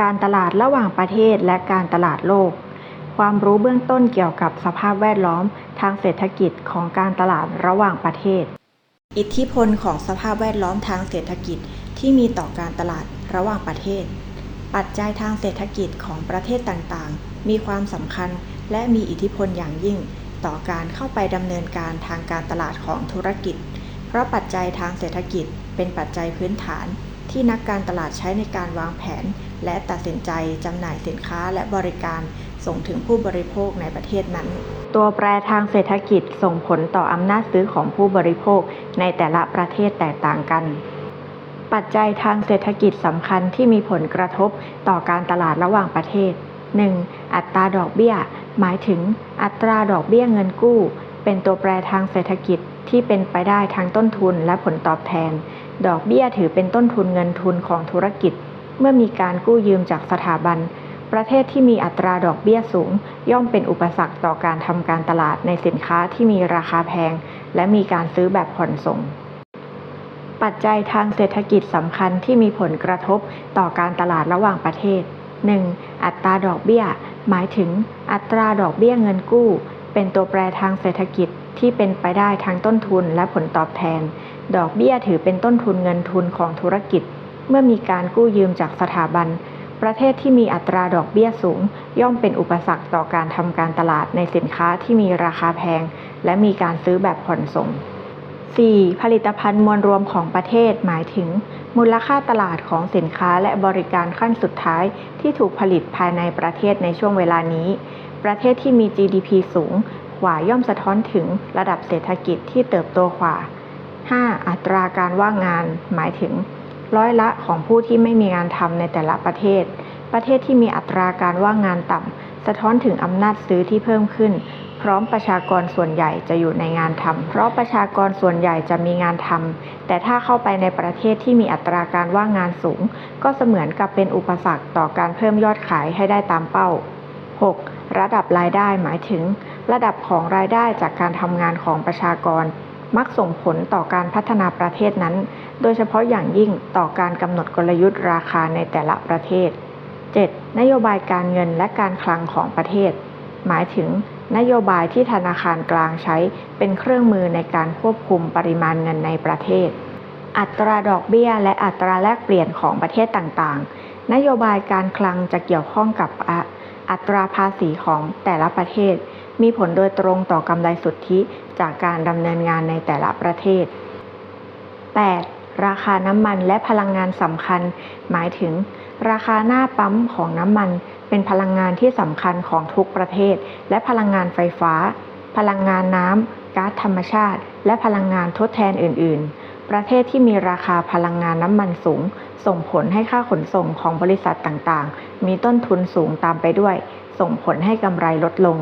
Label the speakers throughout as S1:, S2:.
S1: การตลาดระหว่างประเทศและการตลาดโลก ความรู้เบื้องต้นเกี่ยวกับสภาพแวดล้อมทางเศรษฐกิจของการตลาดระหว่างประเทศ อิทธิพลของสภาพแวดล้อมทางเศรษฐกิจที่มีต่อการตลาดระหว่างประเทศ ปัจจัยทางเศรษฐกิจของประเทศต่างๆ มีความสำคัญและมีอิทธิพลอย่างยิ่ง ต่อการเข้าไปดำเนินการทางการตลาดของธุรกิจ เพราะปัจจัยทางเศรษฐกิจเป็นปัจจัยพื้นฐานที่นักการตลาดใช้ในการวางแผน และตัดสินใจจำหน่ายสินค้าและบริการส่งถึงผู้บริโภคในประเทศนั้น ตัวแปรทางเศรษฐกิจส่งผลต่ออำนาจซื้อของผู้บริโภคในแต่ละประเทศแตกต่างกัน ปัจจัยทางเศรษฐกิจสำคัญที่มีผลกระทบต่อการตลาดระหว่างประเทศ 1. อัตราดอกเบี้ย หมายถึงอัตราดอกเบี้ยเงินกู้ เป็นตัวแปรทางเศรษฐกิจที่เป็นไปได้ทั้งต้นทุนและผลตอบแทน ดอกเบี้ยถือเป็นต้นทุนเงินทุนของธุรกิจ เมื่อมีการกู้ยืมจากสถาบัน ประเทศที่มีอัตราดอกเบี้ยสูง ย่อมเป็นอุปสรรคต่อการทำการตลาดในสินค้าที่มีราคาแพง และมีการซื้อแบบผ่อนส่ง ปัจจัยทางเศรษฐกิจสำคัญที่มีผลกระทบต่อการตลาดระหว่างประเทศ 1. อัตราดอกเบี้ย หมายถึง อัตราดอกเบี้ยเงินกู้ เป็นตัวแปรทางเศรษฐกิจที่เป็นไปได้ทั้งต้นทุนและผลตอบแทน ดอกเบี้ยถือเป็นต้นทุนเงินทุนของธุรกิจ เมื่อมีการกู้ยืมจากสถาบัน ประเทศที่มีอัตราดอกเบี้ยสูง ย่อมเป็นอุปสรรคต่อการทำการตลาดในสินค้าที่มีราคาแพง และมีการซื้อแบบผ่อนส่ง 4. ผลิตภัณฑ์มวลรวมของประเทศหมายถึง มูลค่าตลาดของสินค้าและบริการขั้นสุดท้ายที่ถูกผลิตภายในประเทศในช่วงเวลานี้ ประเทศที่มี GDP สูงกว่าย่อมสะท้อนถึงระดับเศรษฐกิจที่เติบโตกว่า 5. อัตราการว่างงานหมายถึง ร้อยละของผู้ที่ไม่มีงานทำในแต่ละประเทศ ประเทศที่มีอัตราการว่างงานต่ำ สะท้อนถึงอำนาจซื้อที่เพิ่มขึ้น พร้อมประชากรส่วนใหญ่จะอยู่ในงานทำ เพราะประชากรส่วนใหญ่จะมีงานทำ แต่ถ้าเข้าไปในประเทศที่มีอัตราการว่างงานสูง ก็เสมือนกับเป็นอุปสรรคต่อการเพิ่มยอดขายให้ได้ตามเป้า 6. ระดับรายได้หมายถึง ระดับของรายได้จากการทำงานของประชากร มักส่งผลต่อการพัฒนาประเทศนั้น โดยเฉพาะอย่างยิ่งต่อการกำหนดกลยุทธ์ราคาในแต่ละประเทศ 7. นโยบายการเงินและการคลังของประเทศ หมายถึงนโยบายที่ธนาคารกลางใช้เป็นเครื่องมือในการควบคุมปริมาณเงินในประเทศ อัตราดอกเบี้ย และอัตราแลกเปลี่ยนของประเทศต่างๆ นโยบายการคลังจะเกี่ยวข้องกับอ,อัตราภาษีของแต่ละประเทศ มีผลโดยตรงต่อกำไรสุทธิจากการดำเนินงานในแต่ละประเทศ 8. ราคาน้ำมันและพลังงานสำคัญ หมายถึง ราคาหน้าปั๊มของน้ำมัน เป็นพลังงานที่สำคัญของทุกประเทศ และพลังงานไฟฟ้า พลังงานน้ำก๊าซธรรมชาติ และพลังงานทดแทนอื่น ๆประเทศที่มีราคาพลังงานน้ำมันสูง ส่งผลให้ค่าขนส่งของบริษัทต่างๆ มีต้นทุนสูงตามไปด้วย ส่งผลให้กำไรลดลง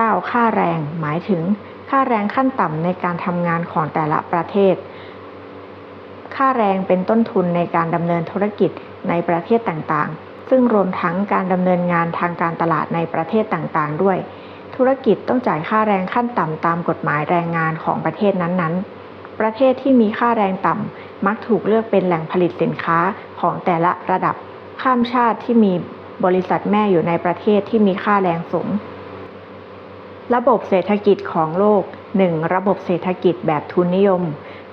S1: 9. ค่าแรง หมายถึง ค่าแรงขั้นต่ำในการทำงานของแต่ละประเทศ ค่าแรงเป็นต้นทุนในการดำเนินธุรกิจในประเทศต่างๆ ซึ่งรวมทั้งการดำเนินงานทางการตลาดในประเทศต่างๆ ด้วย ธุรกิจต้องจ่ายค่าแรงขั้นต่ำตามกฎหมายแรงงานของประเทศนั้นๆ ประเทศที่มีค่าแรงต่ำมักถูกเลือกเป็นแหล่งผลิตสินค้าของแต่ละระดับ ข้ามชาติที่มีบริษัทแม่อยู่ในประเทศที่มีค่าแรงสูง ระบบเศรษฐกิจของโลก 1. ระบบเศรษฐกิจแบบทุนนิยม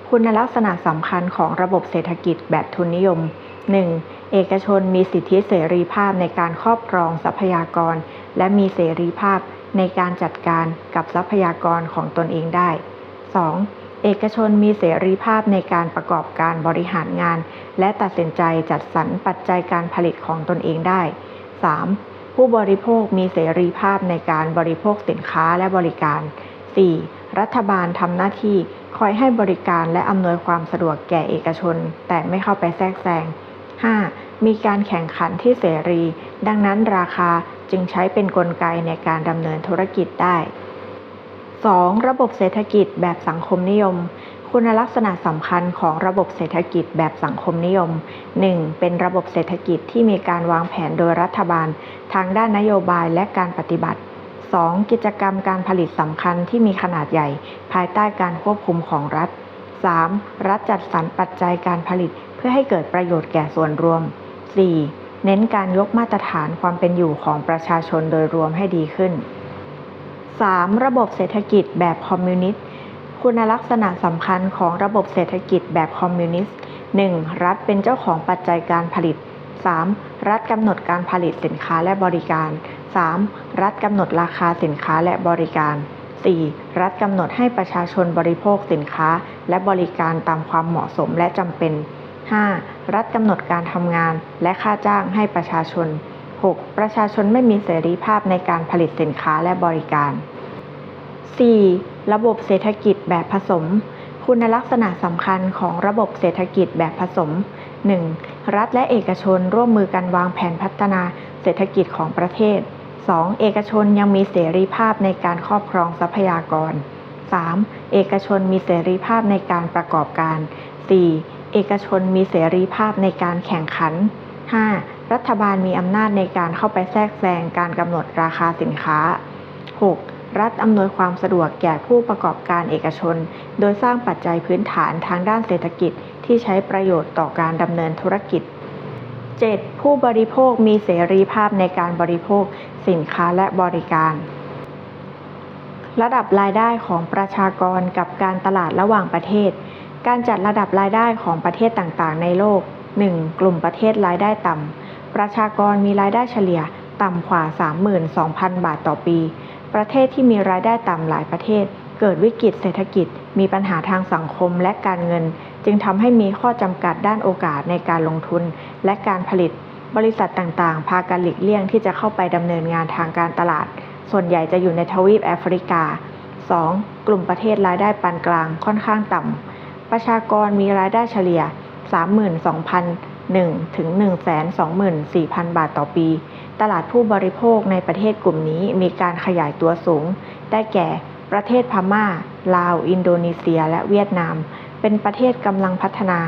S1: คุณลักษณะสำคัญของระบบเศรษฐกิจแบบทุนนิยม 1. เอกชนมีสิทธิเสรีภาพในการครอบครองทรัพยากร และมีเสรีภาพในการจัดการกับทรัพยากรของตนเองได้ 2. เอกชนมีเสรีภาพในการประกอบการบริหารงาน และตัดสินใจจัดสรรปัจจัยการผลิตของตนเองได้ 3. ผู้บริโภคมีเสรีภาพในการบริโภคสินค้าและบริการ 4. รัฐบาลทำหน้าที่คอยให้บริการและอำนวยความสะดวกแก่เอกชน แต่ไม่เข้าไปแทรกแซง 5. มีการแข่งขันที่เสรี ดังนั้นราคาจึงใช้เป็นนกลไกในการดำเนินธุรกิจได้ 2. ระบบเศรษฐกิจแบบสังคมนิยม คุณลักษณะสำคัญของระบบเศรษฐกิจแบบสังคมนิยม 1. เป็นระบบเศรษฐกิจที่มีการวางแผนโดยรัฐบาล ทางด้านนโยบายและการปฏิบัติ 2. กิจกรรมการผลิตสำคัญที่มีขนาดใหญ่ ภายใต้การควบคุมของรัฐ 3. รัฐจัดสรรปัจจัยการผลิตเพื่อให้เกิดประโยชน์แก่ส่วนรวม 4. เน้นการยกมาตรฐานความเป็นอยู่ของประชาชนโดยรวมให้ดีขึ้น 3. ระบบเศรษฐกิจแบบคอมมิวนิสต์ คุณลักษณะสำคัญของระบบเศรษฐกิจแบบคอมมิวนิสต์ 1. รัฐเป็นเจ้าของปัจจัยการผลิต 3. รัฐกำหนดการผลิตสินค้าและบริการ 3. รัฐกำหนดราคาสินค้าและบริการ 4. รัฐกำหนดให้ประชาชนบริโภคสินค้าและบริการตามความเหมาะสมและจำเป็น 5. รัฐกำหนดการทำงานและค่าจ้างให้ประชาชน 6. ประชาชนไม่มีเสรีภาพในการผลิตสินค้าและบริการ 4. ระบบเศรษฐกิจแบบผสม คุณลักษณะสำคัญของระบบเศรษฐกิจแบบผสม 1. รัฐและเอกชนร่วมมือกันวางแผนพัฒนาเศรษฐกิจของประเทศ 2. เอกชนยังมีเสรีภาพในการครอบครองทรัพยากร 3. เอกชนมีเสรีภาพในการประกอบการ 4. เอกชนมีเสรีภาพในการแข่งขัน 5. รัฐบาลมีอำนาจในการเข้าไปแทรกแซงการกำหนดราคาสินค้า 6. รัฐอำนวยความสะดวกแก่ผู้ประกอบการเอกชน โดยสร้างปัจจัยพื้นฐานทางด้านเศรษฐกิจที่ใช้ประโยชน์ต่อการดำเนินธุรกิจ 7. ผู้บริโภคมีเสรีภาพในการบริโภค สินค้าและบริการ ระดับรายได้ของประชากรกับการตลาดระหว่างประเทศ การจัดระดับรายได้ของประเทศต่างๆ ในโลก 1. กลุ่มประเทศรายได้ต่ำประชากรมีรายได้เฉลี่ยต่ำกว่า 32,000 บาทต่อปี ประเทศที่มีรายได้ต่ำหลายประเทศ เกิดวิกฤตเศรษฐกิจ มีปัญหาทางสังคมและการเงิน จึงทำให้มีข้อจำกัดด้านโอกาสในการลงทุนและการผลิต บริษัทต่างๆ พากันหลีกเลี่ยงที่จะเข้าไปดำเนินงานทางการตลาด ส่วนใหญ่จะอยู่ในทวีปแอฟริกา 2. กลุ่มประเทศรายได้ปานกลางค่อนข้างต่ำประชากรมีรายได้เฉลี่ย 32,001ถึง124,000 บาทต่อปี ตลาดผู้บริโภคในประเทศกลุ่มนี้มีการขยายตัวสูง ได้แก่ ประเทศพม่า ลาว อินโดนีเซีย และเวียดนาม เป็นประเทศกำลังพัฒนา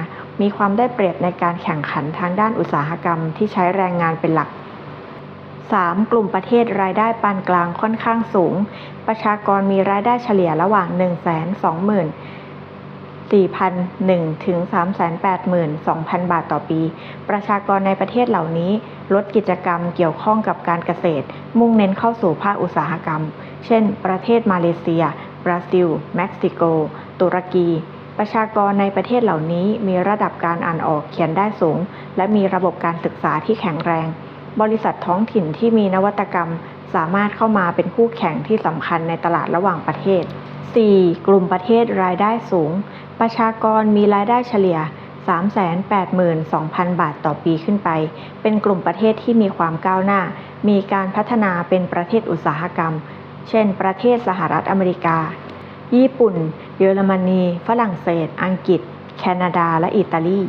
S1: มีความได้เปรียบในการแข่งขันทางด้านอุตสาหกรรมที่ใช้แรงงานเป็นหลัก 3. กลุ่มประเทศรายได้ปานกลางค่อนข้างสูง ประชากรมีรายได้เฉลี่ยระหว่าง 120,000 4,001ถึง382,000 บาทต่อปี ประชากรในประเทศเหล่านี้ลดกิจกรรมเกี่ยวข้องกับการเกษตร มุ่งเน้นเข้าสู่ภาคอุตสาหกรรม เช่น ประเทศมาเลเซีย บราซิล เม็กซิโก ตุรกี ประชากรในประเทศเหล่านี้มีระดับการอ่านออกเขียนได้สูง และมีระบบการศึกษาที่แข็งแรง บริษัทท้องถิ่นที่มีนวัตกรรม สามารถเข้ามาเป็นคู่แข่งที่สำคัญในตลาดระหว่างประเทศ 4. กลุ่มประเทศรายได้สูง ประชากรมีรายได้เฉลี่ย 382,000 บาทต่อปีขึ้นไป เป็นกลุ่มประเทศที่มีความก้าวหน้า มีการพัฒนาเป็นประเทศอุตสาหกรรม เช่น ประเทศสหรัฐอเมริกา ญี่ปุ่น เยอรมนี ฝรั่งเศส อังกฤษ แคนาดา และอิตาลี